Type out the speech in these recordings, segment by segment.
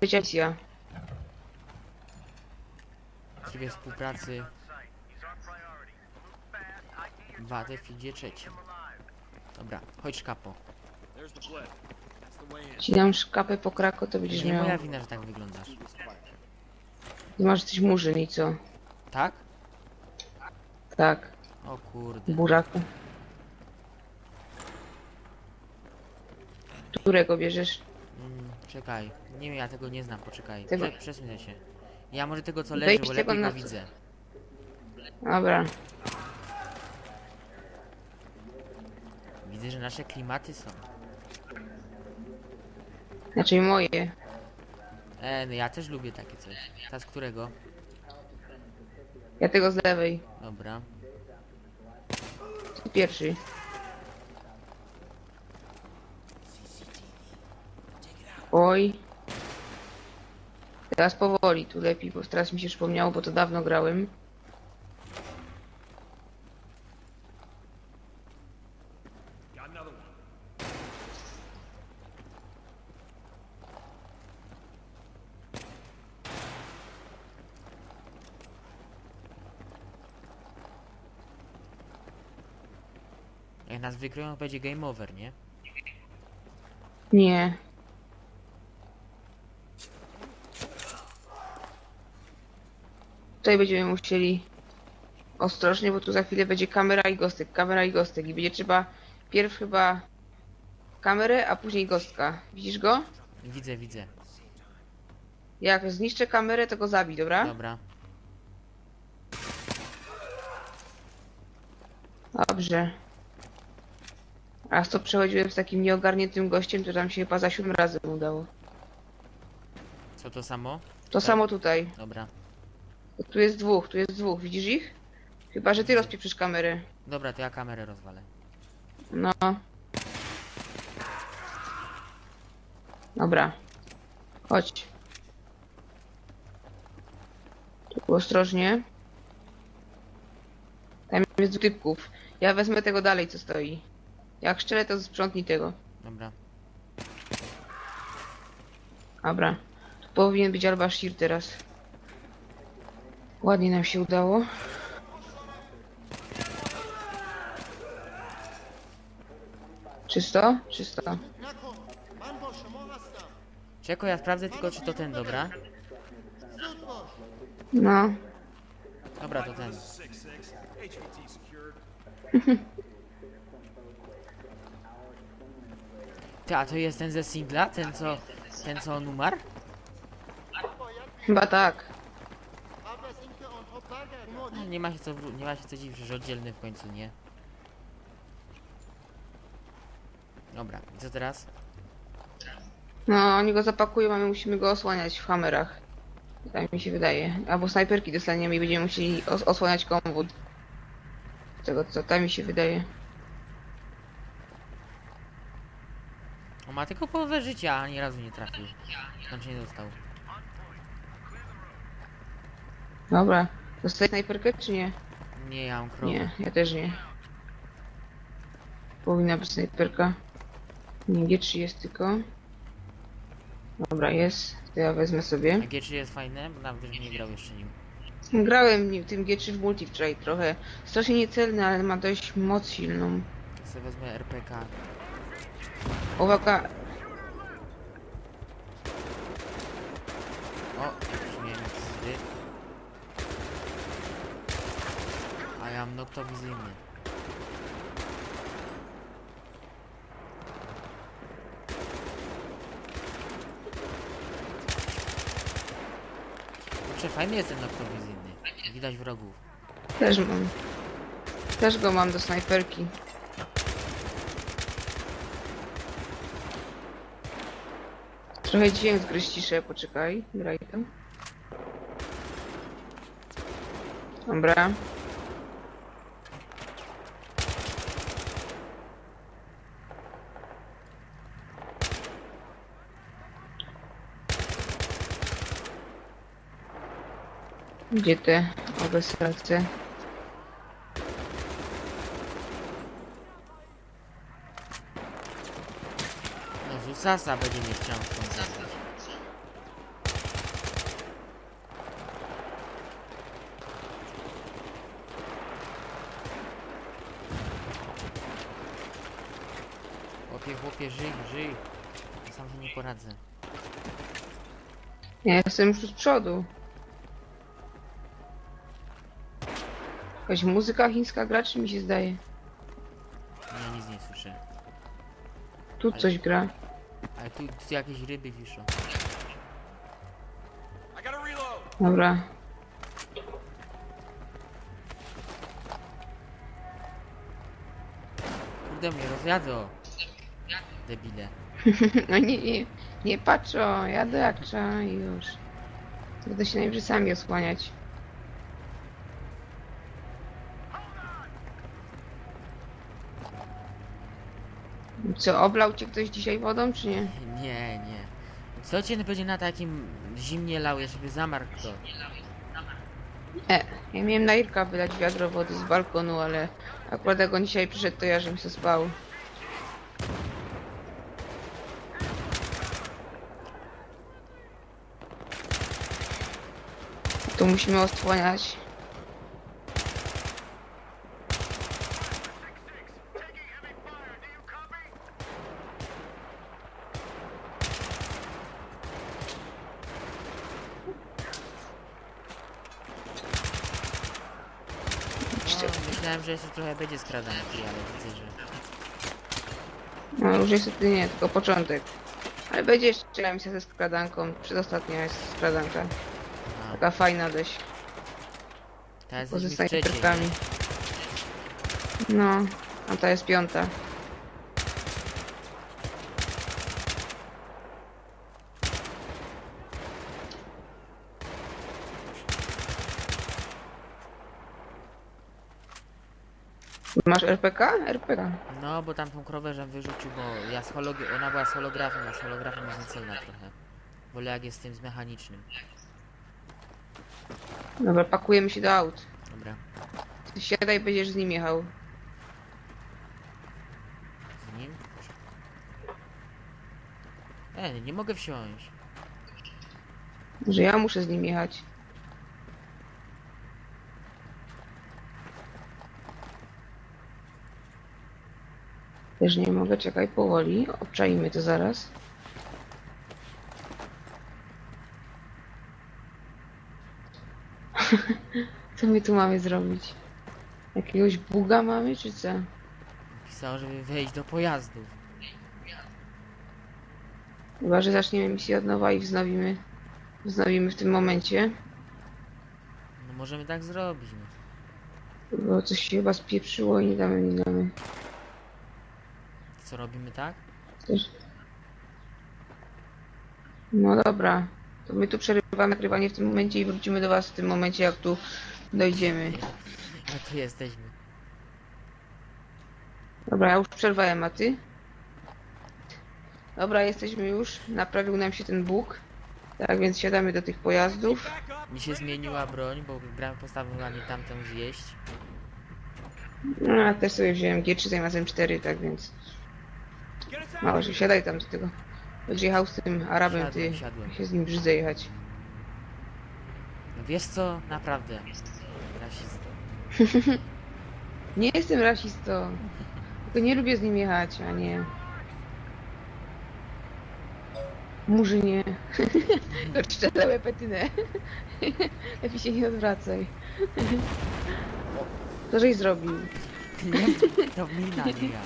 trzecia misja. W trybie współpracy w Battlefieldzie trzecim. Dobra, chodź in. Jeśli dam szkapę po krako, to będziesz Nie miał... moja wina, że tak wyglądasz. Ty masz coś murzyn i co? Tak? Tak, O kurde. buraku. Którego bierzesz? Czekaj. Nie wiem, ja tego nie znam, poczekaj. Prze przesunę się. Ja może tego co leży, bo lepiej go widzę. Dobra. Widzę, że nasze klimaty są. Znaczy moje. E, no ja też lubię takie coś. Ta z którego? Ja tego z lewej. Dobra. Ty pierwszy. Oj. Teraz powoli, tu lepiej, bo teraz mi się przypomniało, bo to dawno grałem. Jak nas wykryją, będzie game over, nie? Nie. Tutaj będziemy musieli ostrożnie, bo tu za chwilę będzie kamera i gostek, kamera i gostek i będzie trzeba pierw chyba kamerę, a później gostka. Widzisz go? Widzę, widzę. Jak zniszczę kamerę, to go zabij, dobra? Dobra. Dobrze. A co przechodziłem z takim nieogarniętym gościem, to tam się chyba za siódmym razem udało. Co to samo? To Tak. samo tutaj. Dobra. Tu jest dwóch, tu jest dwóch, widzisz ich? Chyba, że ty rozpieprzysz kamerę. Dobra, to ja kamerę rozwalę. No. Dobra. Chodź. Tu ostrożnie. Tam jest dwóch typków. Ja wezmę tego dalej, co stoi. Jak szczelę, to sprzątnij tego. Dobra. Dobra. Tu powinien być Al-Bashir teraz. Ładnie nam się udało. Czysto? Czysto. Czeko, ja sprawdzę tylko, czy to ten, dobra? No. Dobra, to ten. Ty, a to jest ten ze singla? Ten co... Ten co on umarł? Chyba tak. No, nie ma się co, nie ma się co dziwić, że oddzielny w końcu, nie? Dobra, i co teraz? No, oni go zapakują, a my musimy go osłaniać w hamerach. Tak mi się wydaje. Albo snajperki dostaniemy i będziemy musieli os osłaniać konwód. Z tego co tam mi się wydaje. On ma tylko połowę życia, a ani razu nie trafił. Znaczy nie dostał. Dobra. Dostaję snajperkę czy nie? Nie, ja mam krowę. Nie, ja też nie. Powinna być snajperka. Nie, G3 jest tylko. Dobra, jest. To ja wezmę sobie. A G3 jest fajne, bo nawet nie grał jeszcze nim. Grałem nim, tym G3 w multi wczoraj trochę. Strasznie niecelny, ale ma dość moc silną. To sobie wezmę RPK. Uwaga, O, już miałem wstyd. A ja mam noktowizyjny. Kurczę, fajny jest ten noktowizyjny. Widać wrogów. też mam. Też go mam do snajperki. Trochę dźwięk zgryź ciszę, poczekaj. Graj to. Dobra. Gdzie te obesracy? Jezu, no, Sasa będzie mnie chciał skoncentrować. Chłopie, chłopie, żyj, żyj. Ja Sam się nie poradzę. Ja jestem już z przodu. Jakaś muzyka chińska gra, czy mi się zdaje? Ja nic nie słyszę. Tu coś gra. Ale tu, tu jakieś ryby wiszą. I gotta reload. Dobra. Kurde mnie rozjadą. Debile. No nie, nie, nie patrzą, jadę jak trzeba i już. Będę się najwyżej sami osłaniać. Co, oblał cię ktoś dzisiaj wodą, czy nie? Nie, nie. Co cię będzie na takim zimnie lał, żeby zamarł kto? E, ja miałem na Irka wylać wiadro wody z balkonu, ale akurat jak on dzisiaj przyszedł, to ja żebym się spał. Tu musimy osłaniać. No, myślałem, że jeszcze trochę będzie skradanki, ale widzę, że... No już niestety nie, tylko początek. Ale będzie jeszcze misja ze skradanką. Przedostatnia jest skradanka. A, Taka fajna dość. teraz jesteśmy w trzeciej? No, a ta jest piąta. Masz RPK? RPK. No, bo tam tą krowę żem wyrzucił, bo ja z holog- ona była z holografem, a z holografem jest niecelna trochę. Wolę jak jest z tym z mechanicznym. Dobra, pakujemy się do aut. Dobra, Ty siadaj, będziesz z nim jechał. z nim? E, nie mogę wsiąść. Że ja muszę z nim jechać. Też nie mogę, czekaj, powoli. Obczajmy to zaraz. Co my tu mamy zrobić? Jakiegoś buga mamy, czy co? Pisało, żeby wejść do pojazdów. Chyba, że zaczniemy misję od nowa i wznowimy. Wznowimy w tym momencie. No możemy tak zrobić, no. Bo coś się chyba spieprzyło i nie damy, nie damy. Co robimy tak? Też. No dobra. To my tu przerywamy nagrywanie w tym momencie i wrócimy do was w tym momencie, jak tu dojdziemy. A tu jesteśmy. Dobra, ja już przerwałem, a ty? Dobra, jesteśmy już. Naprawił nam się ten bóg. Tak więc siadamy do tych pojazdów. Mi się zmieniła broń, bo gra postawiła mi tamtą zjeść. No, ja też sobie wziąłem G3 zamiast M4, tak więc mało, że siadaj tam do tego. Będziesz jechał z tym Arabem, ty Siadłem, siadłem. się z nim brzydzę jechać. No wiesz co? Naprawdę. Rasista. Nie jestem rasistą. Tylko nie lubię z nim jechać, a nie. Murzynie. Odszczerę łepetynę. Lepiej się nie odwracaj. Co żeś zrobił? Nie, to mina, nie ja.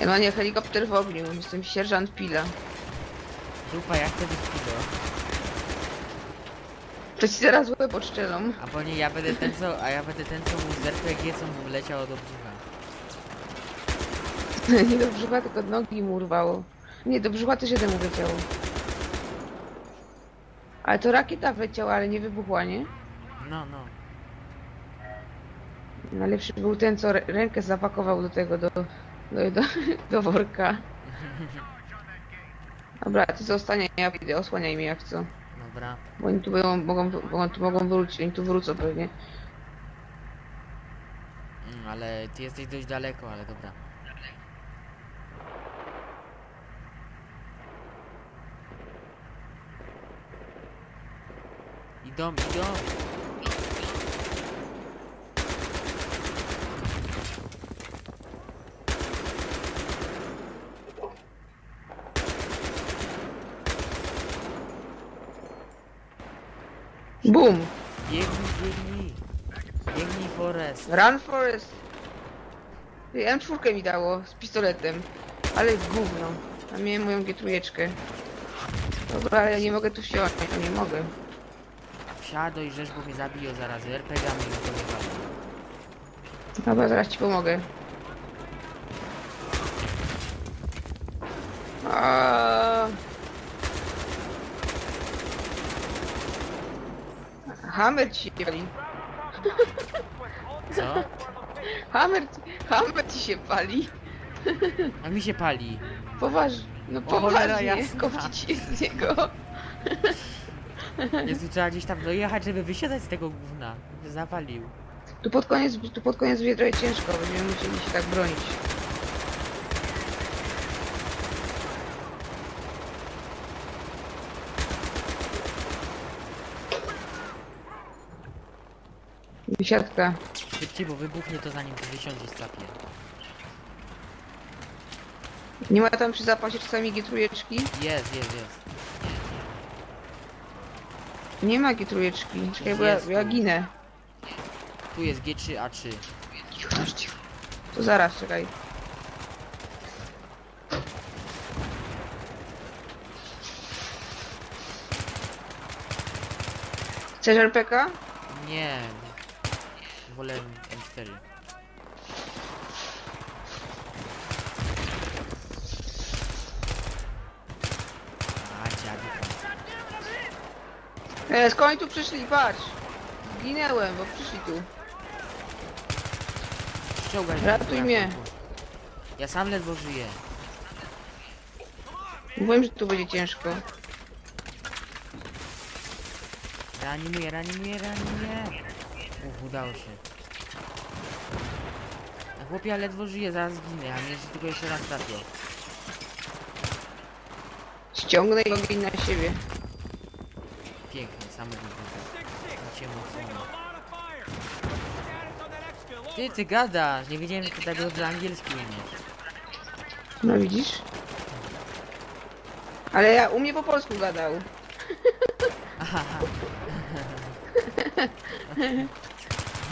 Ja mam nie helikopter w ogniu, jestem sierżant Pila. Dupa, jak to wychwilą? To ci zaraz łeb odszczelą. A bo nie, ja będę ten co, a ja będę ten co mu z RPG, co mu leciało do brzucha. Nie do brzucha, tylko nogi mu urwało. Nie, do brzucha też jeden mu wleciało. Ale to rakieta wleciała, ale nie wybuchła, nie? No, no. Najlepszy był ten, co rę- rękę zapakował do tego, do, do, do, do worka. Dobra, ty zostanie, ja pójdę, osłaniaj mnie jak co. Dobra. Bo oni tu będą, mogą, mogą, tu mogą wrócić, oni tu wrócą pewnie. Mm, ale ty jesteś dość daleko, ale dobra. Idą, idą. Boom! Biegnij, biegnij. Biegnij, Forest. Run Forest! Ty, M4 mi dało z pistoletem. Ale gówno. A miałem moją gietujeczkę. Dobra, ale ja nie mogę tu wsiąść, ja nie mogę. Wsiadaj, żeż, bo mnie zabiją zaraz. RPG-ami mi to wywali. Dobra, zaraz ci pomogę. A... Hammer ci się pali. Co? Hammer, hammer ci się pali. A mi się pali. Poważnie. No cholera poważnie, jasna. kopci ci z niego. Jezu, trzeba gdzieś tam dojechać, żeby wysiadać z tego gówna. Zapalił. Tu pod koniec, tu pod koniec będzie trochę ciężko, będziemy musieli się tak bronić. Wysiadka. Szybciej, bo wybuchnie to zanim ty wysiądziesz capie. Nie ma tam przy zapasie czasami gitrujeczki? Jest, jest, jest. Nie ma gitrujeczki. Czekaj, bo ja, Jest ja ginę. Tu jest G3A3. Cicho, cicho, cicho. To zaraz, czekaj. Chcesz RPK? Nie. Wolę M4. A, dziady. E, skąd oni tu przyszli? Patrz! Zginęłem, bo przyszli tu. Ściągaj Ratuj mnie. Ja sam ledwo żyję. Mówiłem, że tu będzie ciężko. Reanimuję, reanimuję, reanimuję. Uff, udało się. A chłopie, ja ledwo żyję, zaraz zginę, a mnie jeszcze tylko jeszcze raz trafię. Ściągnę i ogień na siebie. Pięknie, mocno. Exfil. Over. Ty, ty gadasz, nie wiedziałem, że ty tak dobrze angielski umiesz. No widzisz? Ale ja u mnie po polsku gadał. Aha.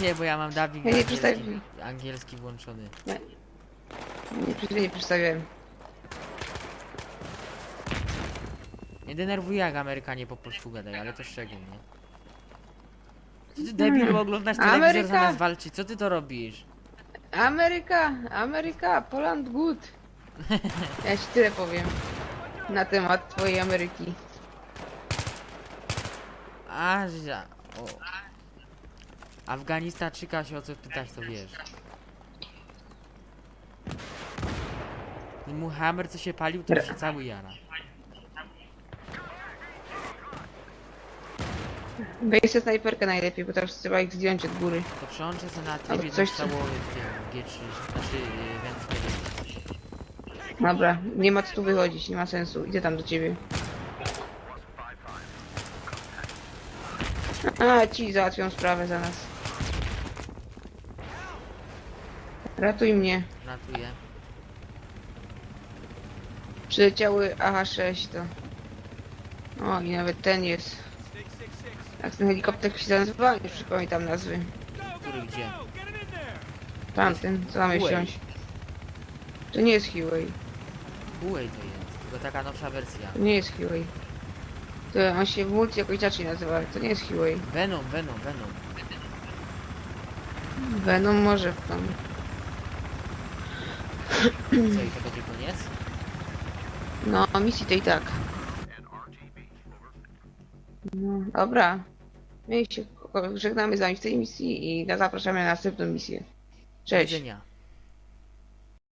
Nie, bo ja mam dubbing Ja nie angielski, angielski włączony. Nie, przy- nie przedstawiałem. Nie denerwuje jak Amerykanie po polsku gadają, ale to szczególnie. Co ty debilu oglądasz telewizor Ameryka. zamiast walczyć? Co ty to robisz? Ameryka, Ameryka, Poland good. Ja ci tyle powiem na temat twojej Ameryki. A, że... O. Afganistaczyka się o co pytać, to wiesz. Hammer co się palił, to się cały jara. Weź sobie snajperkę najlepiej, bo teraz trzeba ich zdjąć od góry. To przełączę sobie na trybie coś, co- całowy w tym G3, znaczy Wędkę Dobra, nie ma co tu wychodzić, nie ma sensu. Idę tam do ciebie. A, ci załatwią sprawę za nas. Ratuj mnie. Ratuję. Przyleciały AH-6 to. O, i nawet ten jest. Snake 6-6. Jak ten helikopter się nazywa? Nie przypominam nazwy. Który gdzie? Tamten, co mamy Huey. wsiąść? To nie jest Huey. Huawei to jest, tylko taka nowsza wersja. To nie jest Huey. To on się w multi jakoś inaczej nazywa, ale to nie jest Huey. Venom, Venom, Venom. Venom może w tam. Co i to będzie koniec? No, misji tej tak. No, dobra. My się żegnamy z wami w tej misji i zapraszamy na następną misję. Cześć.